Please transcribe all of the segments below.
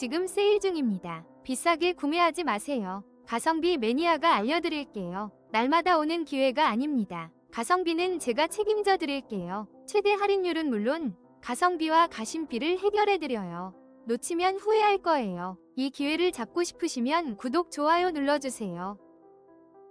지금 세일 중입니다. 비싸게 구매하지 마세요. 가성비 매니아가 알려드릴게요. 날마다 오는 기회가 아닙니다. 가성비는 제가 책임져 드릴게요. 최대 할인율은 물론 가성비와 가심비를 해결해 드려요. 놓치면 후회할 거예요. 이 기회를 잡고 싶으시면 구독, 좋아요 눌러주세요.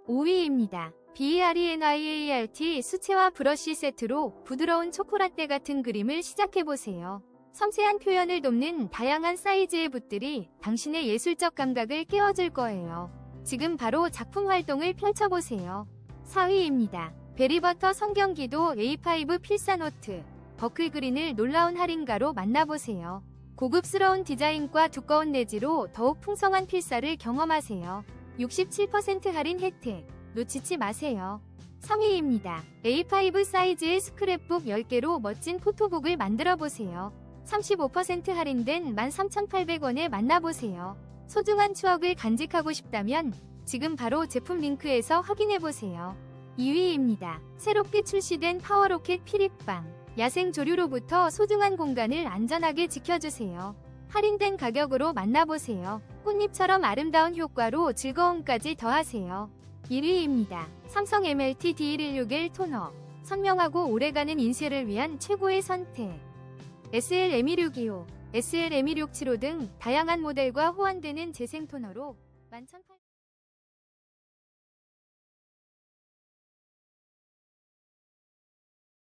5위입니다. BRENIALT 수채화 브러쉬 세트로 부드러운 초코라떼 같은 그림을 시작해보세요. 섬세한 표현을 돕는 다양한 사이즈의 붓들이 당신의 예술적 감각을 깨워줄 거예요. 지금 바로 작품 활동을 펼쳐보세요. 4위입니다. 베리버터 성경기도 A5 필사노트 버클 그린을 놀라운 할인가로 만나보세요. 고급스러운 디자인과 두꺼운 내지로 더욱 풍성한 필사를 경험하세요. 67% 할인 혜택 놓치지 마세요. 3위입니다. A5 사이즈의 스크랩북 10개로 멋진 포토북을 만들어 보세요. 35% 할인된 13,800원에 만나보세요. 소중한 추억을 간직하고 싶다면 지금 바로 제품 링크에서 확인해 보세요. 2위입니다. 새롭게 출시된 파워로켓 피립방. 야생 조류로부터 소중한 공간을 안전하게 지켜주세요. 할인된 가격으로 만나보세요. 꽃잎처럼 아름다운 효과로 즐거움까지 더하세요. 1위입니다. 삼성 MLT D116L 토너. 선명하고 오래가는 인쇄를 위한 최고의 선택. SL M1625, SL M1675 등 다양한 모델과 호환되는 재생 토너로 11,800